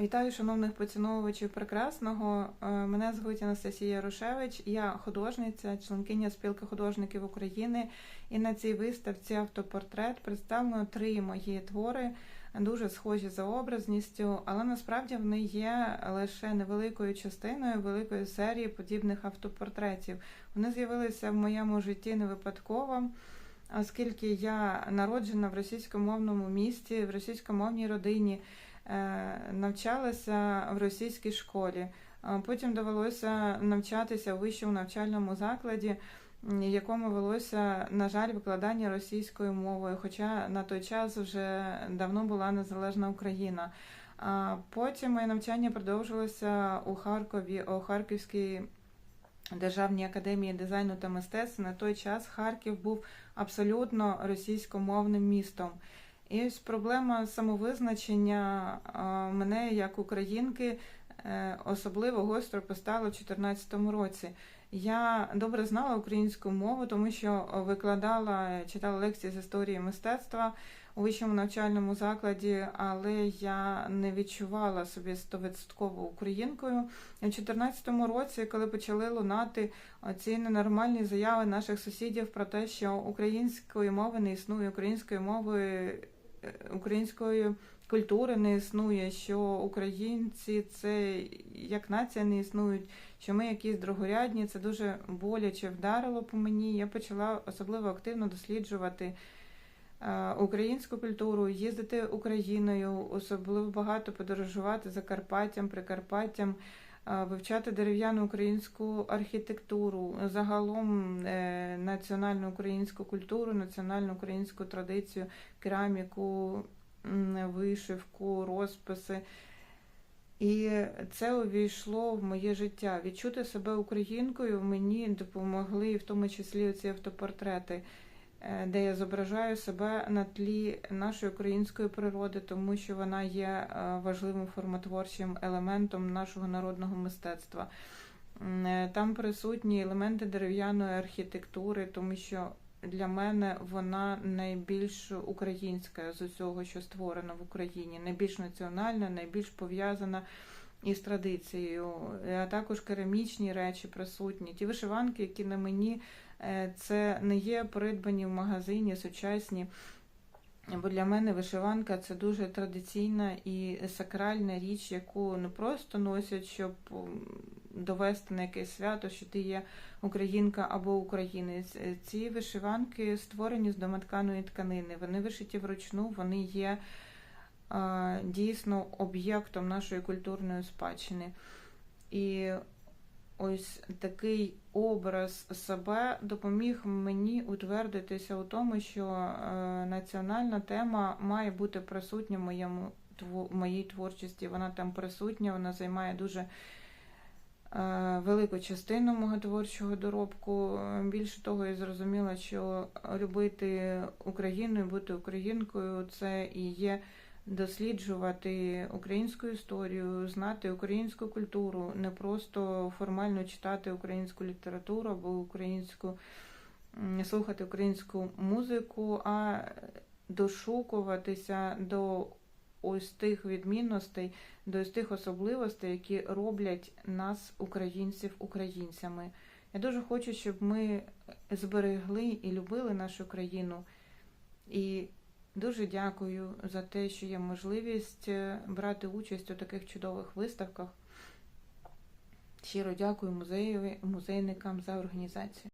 Вітаю, шановних поціновувачів прекрасного. Е, Мене звуть Анастасія Рушевич, я художниця, членкиня спілки художників України. І на цій виставці автопортрет представлено три мої твори, дуже схожі за образністю, але насправді вони є лише невеликою частиною великої серії подібних автопортретів. Вони з'явилися в моєму житті не випадково. Оскільки я народжена в російськомовному місті, в російськомовній родині, навчалася в російській школі. Потім довелося навчатися у вищому навчальному закладі, якому велося, на жаль, викладання російською мовою, хоча на той час вже давно була незалежна Україна. А Потім моє навчання продовжилося у Харкові, у Харківській Державній академії дизайну та мистецтв. На той час Харків був абсолютно російськомовним містом. І ось проблема самовизначення мене як українки е, особливо гостро постала у 2014 році. Я добре знала українську мову, тому що викладала, читала лекції з історії мистецтва у вищому навчальному закладі, але я не відчувала собі стовідсотково українкою. У 2014 році, коли почали лунати ці ненормальні заяви наших сусідів про те, що української мови не існує, української мови е, української культури не існує, що українці це як нація не існують, що ми якісь другорядні, це дуже боляче вдарило по мені. Я почала особливо активно досліджувати е, українську культуру, їздити Україною, особливо багато подорожувати Закарпаттям, Прикарпаттям. Вивчати дерев'яну українську архітектуру, загалом е, національну українську культуру, національну українську традицію, кераміку, вишивку, розписи. І це увійшло в моє життя. Відчути себе українкою мені допомогли в тому числі ці автопортрети, де я зображаю себе на тлі нашої української природи, тому що вона є е, важливим формотворчим елементом нашого народного мистецтва. Е, Там присутні елементи дерев'яної архітектури, тому що для мене вона найбільш українська з усього, що створено в Україні, найбільш національна, найбільш пов'язана із традицією, а також керамічні речі присутні. Ті вишиванки, які на мені, е, це не є придбані в магазині, сучасні. Бо для мене вишиванка це дуже традиційна і сакральна річ, яку не просто носять, щоб довести на якесь свято, що ти є українка або українець. Е, Ці вишиванки створені з домотканої тканини. Вони вишиті вручну, вони є е, дійсно об'єктом нашої культурної спадщини. І ось такий образ себе допоміг мені утвердитися у тому, що е, національна тема має бути присутня в моєму в моїй творчості. Вона там присутня, вона займає дуже е, велику частину мого творчого доробку. Більше того, я зрозуміла, що любити Україну і бути українкою це і є досліджувати українську історію, знати українську культуру, не просто формально читати українську літературу або українську слухати українську музику, а дошукуватися до ось тих відмінностей, до ось тих особливостей, які роблять нас, українців, українцями. Я дуже хочу, щоб ми зберегли і любили нашу країну. І дуже дякую за те, що є можливість е, брати участь у таких чудових виставках. Щиро дякую музею, музейникам за організацію.